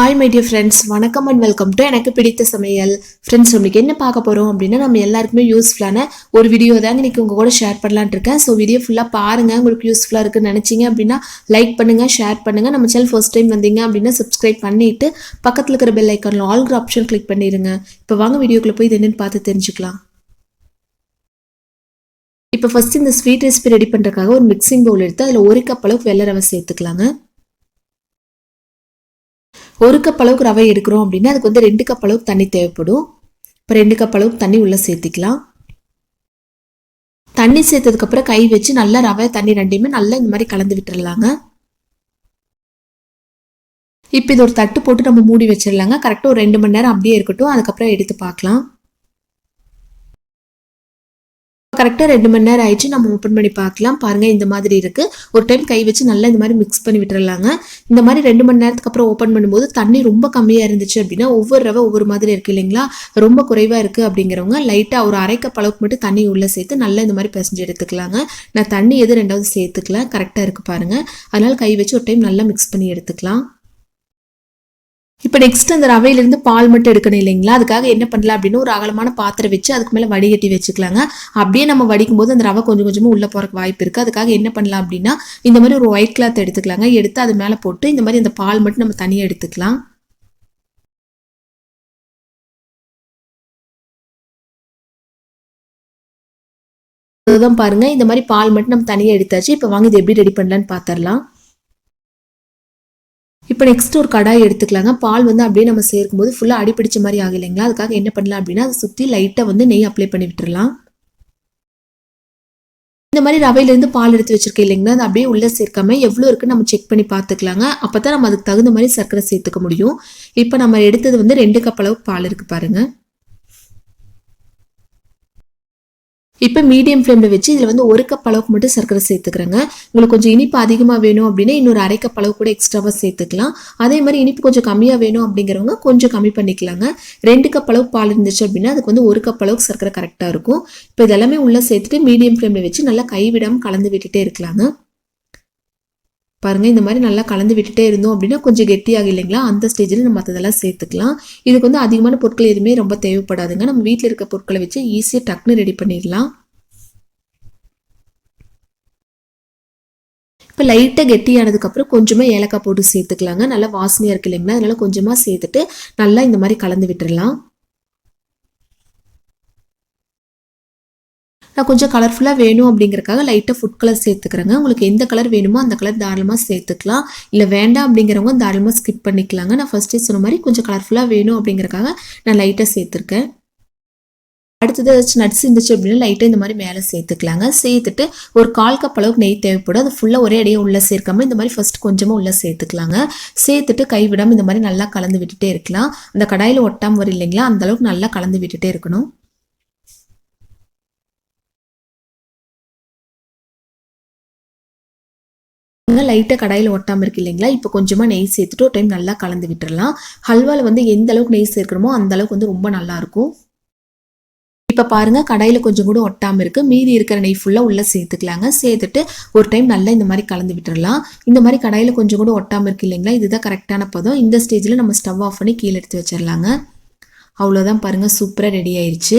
Hi my dear friends வணக்கம் and welcome to எனக்கு பிடித்த சமையல். ஃப்ரெண்ட்ஸ் உங்களுக்கு என்ன பார்க்க போகிறோம் அப்படின்னா நம்ம எல்லாருக்குமே யூஸ்ஃபுல்லான ஒரு வீடியோ தாங்க இன்றைக்கி உங்கள் கூட ஷேர் பண்ணலான்னு இருக்கேன். ஸோ வீடியோ ஃபுல்லாக பாருங்கள் உங்களுக்கு யூஸ்ஃபுல்லாக இருக்குன்னு நினச்சிங்க அப்படின்னா லைக் பண்ணுங்கள் ஷேர் பண்ணுங்கள் நம்ம சேனல் ஃபர்ஸ்ட் டைம் வந்தீங்க அப்படின்னா சப்ஸ்கிரைப் பண்ணிவிட்டு பக்கத்தில் இருக்கிற பெல் ஐக்கானில் ஆல்கிற ஆப்ஷன் கிளிக் பண்ணிடுங்க இப்போ வாங்க வீடியோக்குள்ளே போய் இது என்னென்னு பார்த்து தெரிஞ்சுக்கலாம். இப்போ ஃபர்ஸ்ட் இந்த ஸ்வீட் ரெசிபி ரெடி பண்ணுறதுக்காக ஒரு மிக்சிங் பவுல் எடுத்து அதில் ஒரு கப் அளவுக்கு வெள்ளை ரவை சேர்த்துக்கலாங்க. ஒரு கப் அளவுக்கு ரவை எடுக்கிறோம் அப்படின்னா அதுக்கு வந்து ரெண்டு கப் அளவுக்கு தண்ணி தேவைப்படும். இப்போ ரெண்டு கப் அளவுக்கு தண்ணி உள்ளே சேர்த்திக்கலாம். தண்ணி சேர்த்ததுக்கப்புறம் கை வச்சு நல்லா ரவை தண்ணி ரெண்டையுமே நல்லா இந்த மாதிரி கலந்து விட்டுறலாங்க. இப்போ இது ஒரு தட்டு போட்டு நம்ம மூடி வச்சிடலாங்க. கரெக்டாக ஒரு ரெண்டு மணி நேரம் அப்படியே இருக்கட்டும். அதுக்கப்புறம் எடுத்து பார்க்கலாம். கரெக்டாக ரெண்டு மணி நேரம் ஆயிடுச்சு. நம்ம ஓப்பன் பண்ணி பார்க்கலாம். பாருங்கள் இந்த மாதிரி இருக்குது ஒரு டைம் கை வச்சு நல்லா இந்த மாதிரி மிக்ஸ் பண்ணி விட்டுறலாங்க. இந்த மாதிரி ரெண்டு மணி நேரத்துக்கு அப்புறம் ஓப்பன் பண்ணும்போது தண்ணி ரொம்ப கம்மியாக இருந்துச்சு அப்படின்னா ஒவ்வொரு ரவை ஒவ்வொரு மாதிரி இருக்குது இல்லைங்களா? ரொம்ப குறைவாக இருக்குது அப்படிங்கிறவங்க லைட்டாக ஒரு அரைக்க கப் அளவுக்கு மட்டும் தண்ணி உள்ளே சேர்த்து நல்லா இந்த மாதிரி பிசைஞ்சு எடுத்துக்கலாங்க. நான் தண்ணி எது ரெண்டாவது சேர்த்துக்கலாம் கரெக்டாக இருக்குது பாருங்கள் அதனால் கை வச்சு ஒரு டைம் நல்லா மிக்ஸ் பண்ணி எடுத்துக்கலாம். இப்போ நெக்ஸ்ட் அந்த ரவையிலேருந்து பால் மட்டும் எடுக்கணும் இல்லைங்களா? அதுக்காக என்ன பண்ணலாம் அப்படின்னு ஒரு அகலமான பாத்திரம் வச்சு அதுக்கு மேலே வடிகட்டி வச்சுக்கலாங்க. அப்படியே நம்ம வடிக்கும் போது அந்த ரவை கொஞ்சம் கொஞ்சமாக உள்ளே போகிறக்கு வாய்ப்பு இருக்குது அதுக்காக என்ன பண்ணலாம் அப்படின்னா இந்த மாதிரி ஒரு ஒயிட் கிளாத் எடுத்துக்கலாங்க. எடுத்து அது மேலே போட்டு இந்த மாதிரி அந்த பால் மட்டும் நம்ம தனியாக எடுத்துக்கலாம். அதுதான் பாருங்கள் இந்த மாதிரி பால் மட்டும் நம்ம தனியாக எடுத்தாச்சு. இப்போ வாங்க இது எப்படி ரெடி பண்ணலான்னு பார்த்துடலாம் இப்போ நெக்ஸ்ட் ஒரு கடாய் எடுத்துக்கலாங்க. பால் வந்து அப்படியே நம்ம சேர்க்கும்போது ஃபுல்லாக அடிப்பிடிச்ச மாதிரி ஆகும் இல்லைங்களா அதுக்காக என்ன பண்ணலாம் அப்படின்னா அதை சுற்றி லைட்டாக வந்து நெய் அப்ளை பண்ணி விட்டுறலாம். இந்த மாதிரி ரவையிலேருந்து பால் எடுத்து வச்சிருக்கேன் இல்லைங்களா? அது அப்படியே உள்ளே சேர்க்காம எவ்வளோ இருக்குன்னு நம்ம செக் பண்ணி பார்த்துக்கலாங்க. அப்போ தான் நம்ம அதுக்கு தகுந்த மாதிரி சர்க்கரை சேர்த்துக்க முடியும். இப்போ நம்ம எடுத்தது வந்து ரெண்டு கப் அளவுக்கு பால் இருக்குது பாருங்கள் இப்போ மீடியம் ஃப்ளேமில் வச்சு இதில் வந்து ஒரு கப் அளவுக்கு மட்டும் சர்க்கரை சேர்த்துக்கிறேங்க. உங்களுக்கு கொஞ்சம் இனிப்பு அதிகமாக வேணும் அப்படின்னா இன்னொரு அரை கப் அளவு கூட எக்ஸ்ட்ராவாக சேர்த்துக்கலாம். அதே மாதிரி இனிப்பு கொஞ்சம் கம்மியாக வேணும் அப்படிங்கிறவங்க கொஞ்சம் கம்மி பண்ணிக்கலாங்க. ரெண்டு கப் அளவு பால் இருந்துச்சு அப்படின்னா அதுக்கு வந்து ஒரு கப் அளவுக்கு சர்க்கரை கரெக்டாக இருக்கும். இப்போ இதெல்லாமே உள்ளே சேர்த்துட்டு மீடியம் ஃப்ளேமில் வச்சு நல்லா கைவிடாமல் கலந்து விட்டுட்டே இருக்கலாங்க. பாருங்க இந்த மாதிரி நல்லா கலந்து விட்டுட்டே இருந்தோம் அப்படின்னா கொஞ்சம் கெட்டியாக இல்லைங்களா? அந்த ஸ்டேஜில் நம்ம மற்றதெல்லாம் சேர்த்துக்கலாம். இதுக்கு வந்து அதிகமான பொருட்கள் எதுவுமே ரொம்ப தேவைப்படாதுங்க. நம்ம வீட்டில் இருக்க பொருட்களை வச்சு ஈஸியாக டக்குன்னு ரெடி பண்ணிடலாம். இப்போ லைட்டாக கெட்டியானதுக்கப்புறம் கொஞ்சமாக ஏலக்காய் போட்டு சேர்த்துக்கலாங்க. நல்லா வாசனையாக இருக்கு இல்லைங்களா? அதனால் கொஞ்சமாக சேர்த்துட்டு நல்லா இந்த மாதிரி கலந்து விட்டுடலாம் நான் கொஞ்சம் கலர்ஃபுல்லாக வேணும் அப்படிங்கிறக்காக லைட்டாக ஃபுட் கலர் சேர்த்துக்கிறேங்க. உங்களுக்கு எந்த கலர் வேணுமோ அந்த கலர் தாராளமாக சேர்த்துக்கலாம். இல்லை வேண்டாம் அப்படிங்கிறவங்க தாராளமாக ஸ்கிப் பண்ணிக்கலாங்க. நான் ஃபஸ்ட்டே சொன்ன மாதிரி கொஞ்சம் கலர்ஃபுல்லாக வேணும் அப்படிங்கிறக்காக நான் லைட்டாக சேர்த்துருக்கேன். அடுத்தது ஏதாச்சும் நட்ஸ் இருந்துச்சு அப்படின்னா லைட்டாக இந்த மாதிரி மேலே சேர்த்துக்கலாங்க. சேர்த்துட்டு ஒரு கால் கப் அளவுக்கு நெய் தேவைப்படும். அது ஃபுல்லாக ஒரே அடியே உள்ளே சேர்க்காம இந்த மாதிரி ஃபஸ்ட் கொஞ்சமாக உள்ளே சேர்த்துக்கலாங்க. சேர்த்துட்டு கைவிடாமல் இந்த மாதிரி நல்லா கலந்து விட்டுட்டே இருக்கலாம். அந்த கடாயில் ஒட்டாமல் வரும் இல்லைங்களா? அந்த அளவுக்கு நல்லா கலந்து விட்டுட்டே இருக்கணும். லைட்டாக கடாயில் ஒட்டாமல் இருக்கு இல்லைங்களா? இப்போ கொஞ்சமாக நெய் சேர்த்துட்டு ஒரு டைம் நல்லா கலந்து விட்டுறலாம். ஹல்வாவில் வந்து எந்த அளவுக்கு நெய் சேர்க்கணுமோ அந்த அளவுக்கு வந்து ரொம்ப நல்லாயிருக்கும் இப்போ பாருங்கள் கடாயில் கொஞ்சம் கூட ஒட்டாமல் இருக்குது மீதி இருக்கிற நெய் ஃபுல்லாக உள்ளே சேர்த்துக்கலாங்க. சேர்த்துட்டு ஒரு டைம் நல்லா இந்த மாதிரி கலந்து விட்டுடலாம் இந்த மாதிரி கடாயில் கொஞ்சம் கூட ஒட்டாமல் இருக்கு இல்லைங்களா? இதுதான் கரெக்டான பதம். இந்த ஸ்டேஜில் நம்ம ஸ்டவ் ஆஃப் பண்ணி கீழே எடுத்து வச்சிடலாங்க அவ்வளோதான் பாருங்கள் சூப்பராக ரெடி ஆயிடுச்சு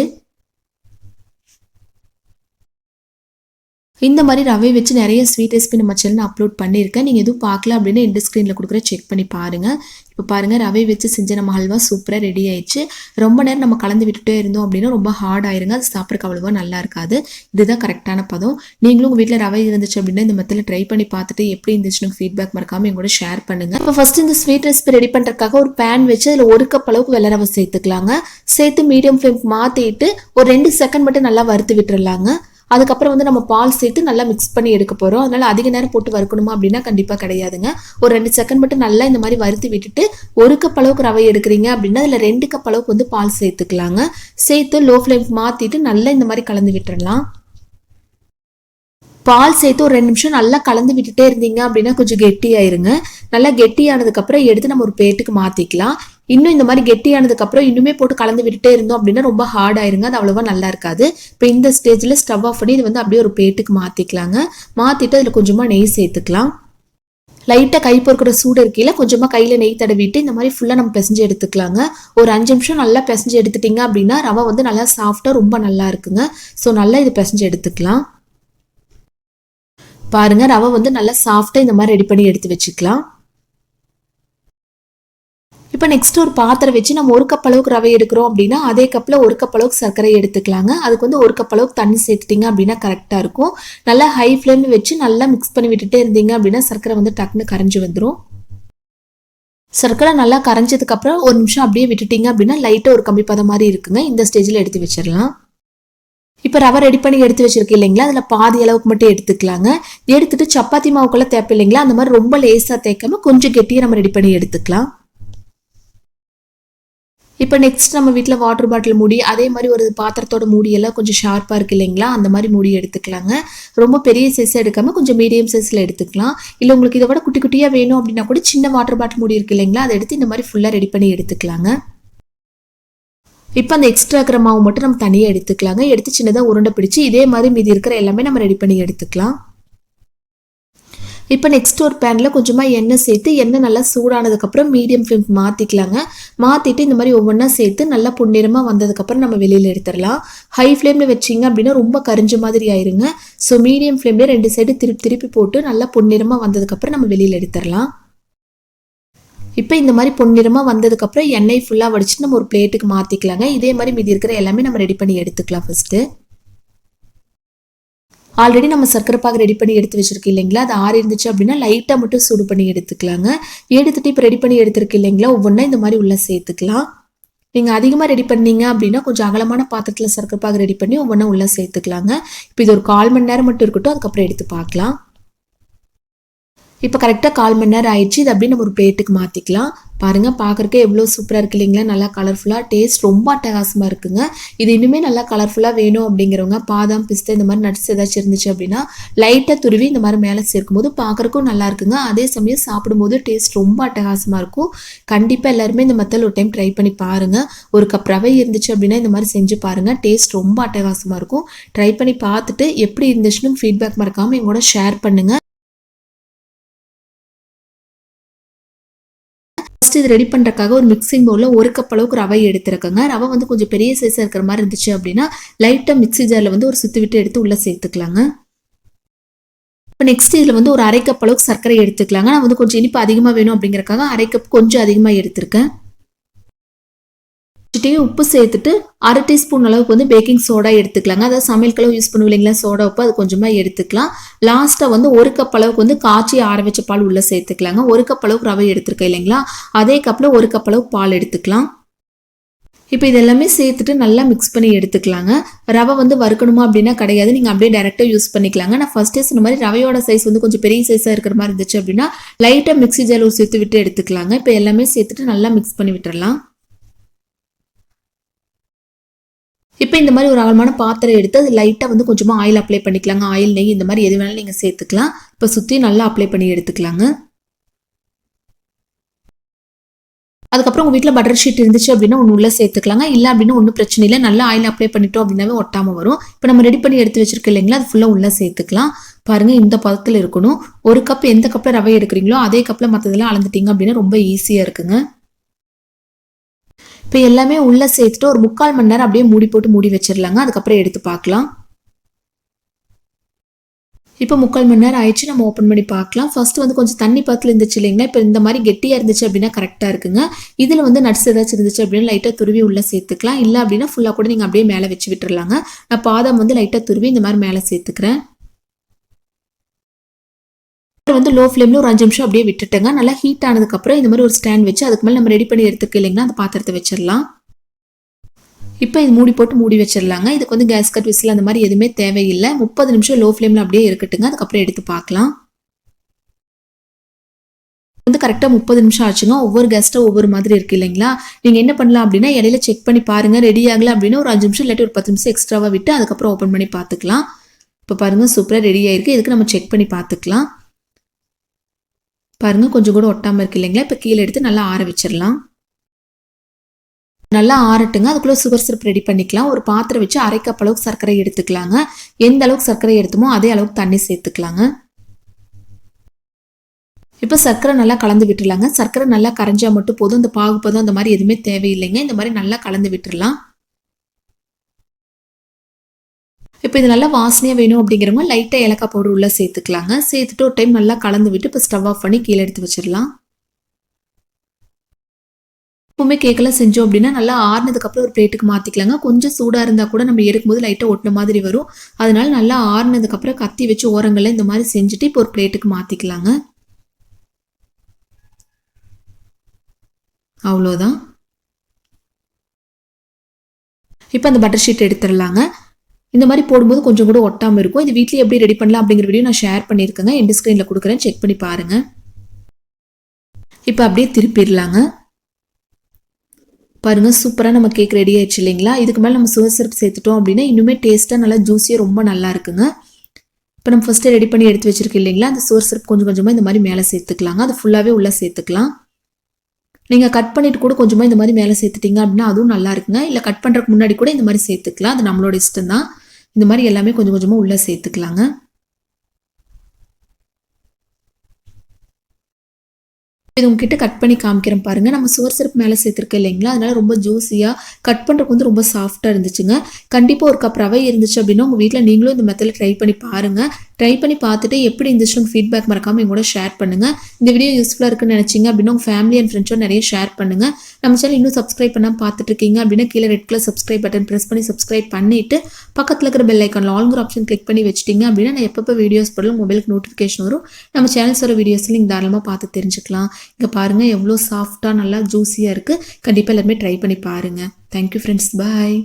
இந்த மாதிரி ரவை வச்சு நிறைய ஸ்வீட் ரெசிபி நம்ம சேனல் அப்லோட் பண்ணியிருக்கேன். நீங்கள் எதுவும் பார்க்கல அப்படின்னா எந்த ஸ்க்ரீனில் கொடுக்குற செக் பண்ணி பாருங்கள் இப்போ பாருங்கள் ரவை வச்சு செஞ்ச நம்ம ஹல்வா சூப்பராக ரெடி ஆயிடுச்சு. ரொம்ப நேரம் நம்ம கலந்து விட்டுட்டே இருந்தோம் அப்படின்னா ரொம்ப ஹார்ட் ஆயிருங்க. அது சாப்பிட்றக்கு அவ்வளோவா நல்லா இருக்காது. இதுதான் கரெக்டான பதம். நீங்களும் உங்கள் வீட்டில் ரவை இருந்துச்சு அப்படின்னா இந்த மெத்தில் ட்ரை பண்ணி பார்த்துட்டு எப்படி இருந்துச்சுன்னு ஃபீட்பேக் மறக்காமல் என் ஷேர் பண்ணுங்கள் இப்போ ஃபஸ்ட் இந்த ஸ்வீட் ரெசிபி ரெடி பண்ணுறதுக்காக ஒரு பேன் வச்சு அதில் ஒரு கப் அளவுக்கு வெள்ளை ரவை சேர்த்துக்கலாங்க. சேர்த்து மீடியம் ஃப்ளேம் மாற்றிட்டு ஒரு ரெண்டு செகண்ட் மட்டும் நல்லா வறுத்து விட்டுறலாங்க. அதுக்கப்புறம் வந்து நம்ம பால் சேர்த்து நல்லா மிக்ஸ் பண்ணி எடுக்க போகிறோம் அதனால் அதிக நேரம் போட்டு வறுக்கணுமா அப்படின்னா கண்டிப்பாக கிடையாதுங்க. ஒரு ரெண்டு செகண்ட் மட்டும் நல்லா இந்த மாதிரி வறுத்து விட்டுட்டு ஒரு கப் அளவுக்கு ரவை எடுக்கிறீங்க அப்படின்னா அதில் ரெண்டு கப் அளவுக்கு வந்து பால் சேர்த்துக்கலாங்க. சேர்த்து லோ ஃப்ளேம் மாற்றிட்டு நல்லா இந்த மாதிரி கலந்து விட்டுறலாம். பால் சேர்த்து ஒரு ரெண்டு நிமிஷம் நல்லா கலந்து விட்டுட்டே இருந்தீங்க அப்படின்னா கொஞ்சம் கெட்டியாயிருங்க. நல்லா கெட்டியானதுக்கப்புறம் எடுத்து நம்ம ஒரு பேட்டுக்கு மாற்றிக்கலாம் இன்னும் இந்த மாதிரி கெட்டியானதுக்கு அப்புறம் இன்னுமே போட்டு கலந்து விட்டுட்டே இருந்தோம் அப்படின்னா ரொம்ப ஹார்ட் ஆயிருங்க. அது அவ்வளோவா நல்லா இருக்காது. இப்போ இந்த ஸ்டேஜில் ஸ்டவ் ஆஃப் பண்ணி இது வந்து அப்படியே ஒரு பேட்டுக்கு மாற்றிக்கலாங்க மாற்றிட்டு அதில் கொஞ்சமாக நெய் சேர்த்துக்கலாம். லைட்டாக கை பொறுக்கிற சூடு இருக்கையில் கொஞ்சமாக கையில் நெய் தடவிட்டு இந்த மாதிரி ஃபுல்லாக நம்ம பிசைஞ்சு எடுத்துக்கலாங்க. ஒரு அஞ்சு நிமிஷம் நல்லா பிசைஞ்சு எடுத்துட்டிங்க அப்படின்னா ரவை வந்து நல்லா சாஃப்டாக ரொம்ப நல்லா இருக்குங்க. ஸோ நல்லா இது பிசைஞ்சு எடுத்துக்கலாம். பாருங்க ரவை வந்து நல்லா சாஃப்டாக இந்த மாதிரி ரெடி பண்ணி எடுத்து வச்சுக்கலாம். இப்போ நெக்ஸ்ட் ஒரு பாத்திரம் வச்சு நம்ம ஒரு கப் அளவுக்கு ரவை எடுக்கிறோம் அப்படின்னா அதே கப்பில் ஒரு கப் அளவுக்கு சர்க்கரை எடுத்துக்கலாங்க. அதுக்கு வந்து ஒரு கப் அளவுக்கு தண்ணி சேர்த்துட்டிங்க அப்படின்னா கரெக்டாக இருக்கும். நல்லா ஹை ஃப்ளேமில் வச்சு நல்லா மிக்ஸ் பண்ணி விட்டுட்டே இருந்தீங்க அப்படின்னா சர்க்கரை வந்து டக்குன்னு கரைஞ்சி வந்துடும் சர்க்கரை நல்லா கரைஞ்சதுக்கப்புறம் ஒரு நிமிஷம் அப்படியே விட்டுட்டீங்க அப்படின்னா லைட்டாக ஒரு கம்பி பதம் மாதிரி இருக்குங்க. இந்த ஸ்டேஜில் எடுத்து வச்சிடலாம் இப்போ ரவை ரெடி பண்ணி எடுத்து வச்சிருக்கேன் இல்லைங்களா? அதில் பாதி அளவுக்கு மட்டும் எடுத்துக்கலாங்க. எடுத்துட்டு சப்பாத்தி மாவுக்குள்ளே தேப்ப இல்லைங்களா அந்த மாதிரி ரொம்ப லேசாக தேய்க்காம கொஞ்சம் கெட்டியாக நம்ம ரெடி பண்ணி எடுத்துக்கலாம். இப்போ நெக்ஸ்ட் நம்ம வீட்டில் வாட்டர் பாட்டில் மூடி அதே மாதிரி ஒரு பாத்திரத்தோட மூடியெல்லாம் கொஞ்சம் ஷார்ப்பாக இருக்கு இல்லைங்களா? அந்த மாதிரி மூடி எடுத்துக்கலாங்க. ரொம்ப பெரிய சைஸ் எடுக்காமல் கொஞ்சம் மீடியம் சைஸில் எடுத்துக்கலாம். இல்லை உங்களுக்கு இதை விட குட்டி குட்டியாக வேணும் அப்படின்னா கூட சின்ன வாட்டர் பாட்டில் மூடி இருக்கு இல்லைங்களா? அதை எடுத்து இந்த மாதிரி ஃபுல்லாக ரெடி பண்ணி எடுத்துக்கலாங்க. இப்போ அந்த எக்ஸ்ட்ரா இருக்கிற மாவு மட்டும் நம்ம தனியாக எடுத்துக்கலாங்க. எடுத்து சின்னதாக உருண்டை பிடிச்சி இதே மாதிரி மீதி இருக்கிற எல்லாமே நம்ம ரெடி பண்ணி எடுத்துக்கலாம். இப்போ நெக்ஸ்ட் ஒரு பேனில் கொஞ்சமாக எண்ணெய் சேர்த்து எண்ணெய் நல்லா சூடானதுக்கப்புறம் மீடியம் ஃப்ளேம் மாற்றிக்கலாங்க மாற்றிட்டு இந்த மாதிரி ஒவ்வொன்றா சேர்த்து நல்லா பொன்னிறமாக வந்ததுக்கப்புறம் நம்ம வெளியில் எடுத்துடலாம். ஹை ஃப்ளேமில் வச்சிங்க அப்படின்னா ரொம்ப கரிஞ்ச மாதிரி ஆயிருங்க. ஸோ மீடியம் ஃப்ளேம்லேயே ரெண்டு சைடு திருப்பி திருப்பி போட்டு நல்லா பொன்னிறமாக வந்ததுக்கப்புறம் நம்ம வெளியில் எடுத்துடலாம். இப்போ இந்த மாதிரி பொன்னிறமாக வந்ததுக்கப்புறம் எண்ணெய் ஃபுல்லாக வடிச்சு நம்ம ஒரு பிளேட்டுக்கு மாற்றிக்கலாங்க இதே மாதிரி மீதி இருக்கிற எல்லாமே நம்ம ரெடி பண்ணி எடுத்துக்கலாம் ஃபஸ்ட்டு ஆல்ரெடி நம்ம சர்க்கரை பாகு ரெடி பண்ணி எடுத்து வச்சிருக்கோம் இல்லைங்களா? அது ஆறு இருந்துச்சு அப்படின்னா லைட்டாக மட்டும் சூடு பண்ணி எடுத்துக்கலாங்க. எடுத்துகிட்டு இப்போ ரெடி பண்ணி எடுத்துருக்கு இல்லைங்களா? ஒவ்வொன்றா இந்த மாதிரி உள்ளே சேர்த்துக்கலாம். நீங்கள் அதிகமாக ரெடி பண்ணீங்க அப்படின்னா கொஞ்சம் அகலமான பாத்திரத்தில் சர்க்கரை பாகு ரெடி பண்ணி ஒவ்வொன்றா உள்ளே சேர்த்துக்கலாங்க. இப்போ இது ஒரு கால் மணி நேரம் மட்டும் இருக்கட்டும் அதுக்கப்புறம் எடுத்து பார்க்கலாம். இப்போ கரெக்டாக கால் மணி நேரம் ஆயிடுச்சு. இது அப்படியே நம்ம ஒரு பிளேட்டுக்கு மாற்றிக்கலாம் பாருங்கள் பார்க்குறக்கே எவ்வளோ சூப்பராக இருக்கு இல்லைங்களா? நல்லா கலர்ஃபுல்லாக டேஸ்ட் ரொம்ப அட்டகாசமாக இருக்குங்க. இது இன்னுமே நல்லா கலர்ஃபுல்லாக வேணும் அப்படிங்கிறவங்க பாதாம் பிஸ்தா இந்த மாதிரி நட்ஸ் ஏதாச்சும் இருந்துச்சு அப்படின்னா லைட்டாக துருவி இந்த மாதிரி மேலே சேர்க்கும்போது பார்க்குறக்கும் நல்லா இருக்குங்க. அதே சமயம் சாப்பிடும்போது டேஸ்ட் ரொம்ப அட்டகாசமாக இருக்கும். கண்டிப்பாக எல்லாருமே இந்த மெத்தல் ஒரு டைம் ட்ரை பண்ணி பாருங்கள் ஒரு கப் ரவை இருந்துச்சு அப்படின்னா இந்த மாதிரி செஞ்சு பாருங்கள் டேஸ்ட் ரொம்ப அட்டகாசமாக இருக்கும். ட்ரை பண்ணி பார்த்துட்டு எப்படி இருந்துச்சுன்னு ஃபீட்பேக் மறக்காமல் எங்களோட ஷேர் பண்ணுங்கள் ஃபஸ்ட்டு இது ரெடி பண்ணுறக்காக ஒரு மிக்சிங் பவுலில் ஒரு கப் அளவுக்கு ரவை எடுத்துருக்கங்க. ரவை வந்து கொஞ்சம் பெரிய சைஸாக இருக்கிற மாதிரி இருந்துச்சு அப்படின்னா லைட்டாக மிக்ஸி ஜாரில் வந்து ஒரு சுற்றி விட்டு எடுத்து உள்ளே சேர்த்துக்கலாங்க. இப்போ நெக்ஸ்ட் இதில் வந்து ஒரு அரை கப் அளவுக்கு சர்க்கரை எடுத்துக்கலாங்க. நான் வந்து கொஞ்சம் இனிப்பு அதிகமாக வேணும் அப்படிங்கிறக்காக அரை கப் கொஞ்சம் அதிகமாக எடுத்திருக்கேன். வச்சுட்டே உப்பு சேர்த்துட்டு அரை டீஸ்பூன் அளவுக்கு வந்து பேக்கிங் சோடா எடுத்துக்கலாங்க. அதாவது சமையலுக்கெல்லாம் யூஸ் பண்ணுவோம் இல்லைங்களா? சோடா உப்பு அது கொஞ்சமாக எடுத்துக்கலாம். லாஸ்ட்டாக வந்து ஒரு கப் அளவுக்கு வந்து காய்ச்சி ஆற வச்ச பால் உள்ளே சேர்த்துக்கலாங்க. ஒரு கப் அளவுக்கு ரவை எடுத்துருக்கேன் இல்லைங்களா? அதே கப்பில் ஒரு கப் அளவுக்கு பால் எடுத்துக்கலாம். இப்போ இது எல்லாமே சேர்த்துட்டு நல்லா மிக்ஸ் பண்ணி எடுத்துக்கலாங்க. ரவை வந்து வறுக்கணுமா அப்படின்னா கிடையாது. நீங்கள் அப்படியே டேரெக்டாக யூஸ் பண்ணிக்கலாங்க. நான் ஃபஸ்ட்டே சொன்ன மாதிரி ரவையோட சைஸ் வந்து கொஞ்சம் பெரிய சைஸாக இருக்கிற மாதிரி இருந்துச்சு அப்படின்னா லைட்டாக மிக்ஸி ஜாரில் சேர்த்து விட்டு எடுத்துக்கலாங்க. இப்போ எல்லாமே சேர்த்துட்டு நல்லா மிக்ஸ் பண்ணி விட்டுறலாம். இப்போ இந்த மாதிரி ஒரு அகலமான பாத்திரம் எடுத்து அது லைட்டாக வந்து கொஞ்சமாக ஆயில் அப்ளை பண்ணிக்கலாங்க. ஆயில் நெய் இந்த மாதிரி எது வேணாலும் நீங்கள் சேர்த்துக்கலாம். இப்போ சுற்றி நல்லா அப்ளை பண்ணி எடுத்துக்கலாங்க. அதுக்கப்புறம் உங்கள் வீட்டில் பட்டர் ஷீட் இருந்துச்சு அப்படின்னா ஒன்று உள்ளே சேர்த்துக்கலாங்க. இல்லை அப்படின்னா ஒன்றும் பிரச்சனை இல்லை. நல்லா ஆயில் அப்ளை பண்ணிட்டோம் அப்படின்னாவே ஒட்டாமல் வரும். இப்போ நம்ம ரெடி பண்ணி எடுத்து வச்சிருக்கோம் இல்லைங்களா அது ஃபுல்லாக உள்ளே சேர்த்துக்கலாம். பாருங்கள் இந்த பதத்தில் இருக்கணும். ஒரு கப் எந்த கப்பில் ரவை எடுக்கிறீங்களோ அதே கப்பில் மற்றதெல்லாம் அளந்துட்டீங்க அப்படின்னா ரொம்ப ஈஸியாக இருக்குங்க. இப்போ எல்லாமே உள்ளே சேர்த்துட்டு ஒரு முக்கால் மணி நேரம் அப்படியே மூடி போட்டு மூடி வச்சிடலாங்க. அதுக்கப்புறம் எடுத்து பார்க்கலாம். இப்போ முக்கால் மணி நேரம் ஆயிடுச்சு. நம்ம ஓப்பன் பண்ணி பார்க்கலாம். ஃபர்ஸ்ட் வந்து கொஞ்சம் தண்ணி பாத்துல இருந்துச்சு இல்லைங்களா? இப்போ இந்த மாதிரி கெட்டியாக இருந்துச்சு அப்படின்னா கரெக்டாக இருக்குங்க. இதில் வந்து நட்ஸ் ஏதாச்சும் இருந்துச்சு அப்படின்னா லைட்டாக துருவி உள்ளே சேர்த்துக்கலாம். இல்லை அப்படின்னா ஃபுல்லாக கூட நீங்கள் அப்படியே மேலே வச்சு விட்டுறலாங்க. நான் பாதாம் வந்து லைட்டாக துருவி இந்த மாதிரி மேலே சேர்த்துக்கிறேன். வந்து லோ ஃப்ளேமில் ஒரு அஞ்சு நிமிஷம் அப்படியே விட்டுட்டுங்க. நல்லா ஹீட் ஆனதுக்கப்புறம் இந்த மாதிரி ஒரு ஸ்டாண்ட் வச்சு அதுக்கு மேலே நம்ம ரெடி பண்ணி எடுத்துக்க இல்லைங்கன்னா அந்த பாத்திரத்தை வச்சிடலாம். இப்போ இது மூடி போட்டு மூடி வச்சிடலாங்க. இதுக்கு வந்து கேஸ் கட் விசில் அந்த மாதிரி எதுவுமே தேவையில்லை. முப்பது நிமிஷம் லோ ஃப்ளேமில் அப்படியே இருக்கட்டுங்க. அதுக்கப்புறம் எடுத்து பார்க்கலாம். வந்து கரெக்டாக முப்பது நிமிஷம் ஆச்சுங்க. ஒவ்வொரு கெஸ்ட்டாக ஒவ்வொரு மாதிரி இருக்கு இல்லைங்களா? நீங்கள் என்ன பண்ணலாம் அப்படின்னா இடையில செக் பண்ணி பாருங்கள் ரெடி ஆகல அப்படின்னா ஒரு அஞ்சு நிமிஷம் இல்லாட்டி ஒரு பத்து நிமிஷம் எக்ஸ்ட்ராவாக விட்டு அதுக்கப்புறம் ஓப்பன் பண்ணி பார்த்துக்கலாம். இப்போ பாருங்கள் சூப்பராக ரெடி ஆயிருக்கு. இதுக்கு நம்ம செக் பண்ணி பார்த்துக்கலாம். பாருங்கள் கொஞ்சம் கூட ஒட்டாமல் இருக்கு இல்லைங்களா? இப்போ கீழே எடுத்து நல்லா ஆற வச்சிடலாம். நல்லா ஆறட்டுங்க. அதுக்குள்ளே சுகர் சிரப் ரெடி பண்ணிக்கலாம். ஒரு பாத்திரம் வச்சு அரை கப் அளவுக்கு சர்க்கரை எடுத்துக்கலாங்க. எந்த அளவுக்கு சர்க்கரை எடுத்துமோ அதே அளவுக்கு தண்ணி சேர்த்துக்கலாங்க. இப்போ சர்க்கரை நல்லா கலந்து விட்டுடலாங்க. சர்க்கரை நல்லா கரைஞ்சால் மட்டும் போதும். இந்த பாகுப்பதம் அந்த மாதிரி எதுவுமே தேவையில்லைங்க. இந்த மாதிரி நல்லா கலந்து விட்டுடலாம். இப்போ இது நல்லா வாசனையாக வேணும் அப்படிங்கிறவங்க லைட்டாக ஏலக்காய் பவுடர் உள்ளே சேர்த்துக்கலாங்க. சேர்த்துட்டு ஒரு டைம் நல்லா கலந்து விட்டு இப்போ ஸ்டவ் ஆஃப் பண்ணி கீழே எடுத்து வச்சிடலாம். எப்பவுமே கேக்கெல்லாம் செஞ்சோம் அப்படின்னா நல்லா ஆறுனதுக்கப்புறம் ஒரு பிளேட்டுக்கு மாற்றிக்கலாங்க கொஞ்சம் சூடாக இருந்தால் கூட நம்ம எடுக்கும்போது லைட்டாக ஒட்டின மாதிரி வரும். அதனால நல்லா ஆறுனதுக்கப்புறம் கத்தி வச்சு ஓரங்களில் இந்த மாதிரி செஞ்சுட்டு இப்போ ஒரு பிளேட்டுக்கு மாற்றிக்கலாங்க அவ்வளோதான் இப்போ அந்த பட்டர் ஷீட் எடுத்துடலாங்க. இந்த மாதிரி போடும்போது கொஞ்சம் கூட ஒட்டாமல் இருக்கும். இது வீட்லேயே எப்படி ரெடி பண்ணலாம் அப்படிங்கிற வீடியோ நான் ஷேர் பண்ணியிருக்கேங்க. எண்டு ஸ்க்ரீனில் கொடுக்குறேன். செக் பண்ணி பாருங்கள் இப்போ அப்படியே திருப்பிடலாங்க. பாருங்கள் சூப்பராக நம்ம கேக் ரெடி ஆயிடுச்சு இல்லைங்களா? இதுக்கு மேலே நம்ம சுகர் சிரப் சேர்த்துட்டோம் அப்படின்னா இன்னுமே டேஸ்ட்டாக நல்லா ஜூஸியாக ரொம்ப நல்லா இருக்குங்க. இப்போ நம்ம ஃபஸ்ட்டு ரெடி பண்ணி எடுத்து வச்சிருக்கோம் இல்லைங்களா? அந்த சுகர் சிரப் கொஞ்சம் கொஞ்சமாக இந்த மாதிரி மேலே சேர்த்துக்கலாங்க. அது ஃபுல்லாகவே உள்ளே சேர்த்துக்கலாம். நீங்கள் கட் பண்ணிட்டு கூட கொஞ்சமாக இந்த மாதிரி மேலே சேர்த்துட்டீங்க அப்படின்னா அதுவும் நல்லா இருக்குங்க. இல்லை கட் பண்ணுறதுக்கு முன்னாடி கூட இந்த மாதிரி சேர்த்துக்கலாம். அது நம்மளோட இஷ்டம் தான். இந்த மாதிரி எல்லாமே கொஞ்சம் கொஞ்சமாக உள்ளே சேர்த்துக்கலாங்க. இது உங்ககிட்ட கட் பண்ணி காமிக்கிறேன் பாருங்க. நம்ம சுவர் சிறப்பு மேலே சேர்த்துருக்கோம் இல்லைங்களா? அதனால ரொம்ப ஜூஸியாக கட் பண்ணுறதுக்கு வந்து ரொம்ப சாஃப்டாக இருந்துச்சுங்க. கண்டிப்பாக ஒரு கப் ரவை இருந்துச்சு அப்படின்னா உங்கள் வீட்டில் நீங்களும் இந்த மெத்தடில் ட்ரை பண்ணி பாருங்கள் ட்ரை பண்ணி பார்த்துட்டு எப்படி இருந்துச்சு உங்கள் ஃபீட்பேக் மறக்காமல் எங்கூட ஷேர் பண்ணுங்கள் இந்த வீடியோ யூஸ்ஃபுல்லாக இருக்குன்னு நினச்சிங்க அப்படின்னா உங்கள் ஃபேமிலி அண்ட் ஃப்ரெண்ட்ஸோ நிறைய ஷேர் பண்ணுங்கள் நம்ம சேனல் இன்னும் சப்ஸ்கிரைப் பண்ணால் பார்த்துட்டு இருக்கீங்க அப்படின்னா கீழே red colour subscribe button press பண்ணி சப்ஸ்கிரைப் பண்ணிவிட்டு பக்கத்தில் இருக்கிற பெல் ஐக்கான் ஆல்ங்கிற ஆப்ஷன் கிளிக் பண்ணி வச்சிட்டிங்க அப்படின்னா நான் எப்பப்போ வீடியோஸ் போடலாம் மொபைலுக்கு நோட்டிஃபிகேஷன் வரும். நம்ம சேனல்ஸ் வர வீடியோஸில் நீங்கள் தாராளமாக பார்த்து தெரிஞ்சுக்கலாம். இங்கே பாருங்கள் எவ்வளோ சாஃப்டாக நல்லா ஜூஸியாக இருக்குது கண்டிப்பாக எல்லாருமே ட்ரை பண்ணி பாருங்கள் தேங்க்யூ ஃப்ரெண்ட்ஸ் பாய்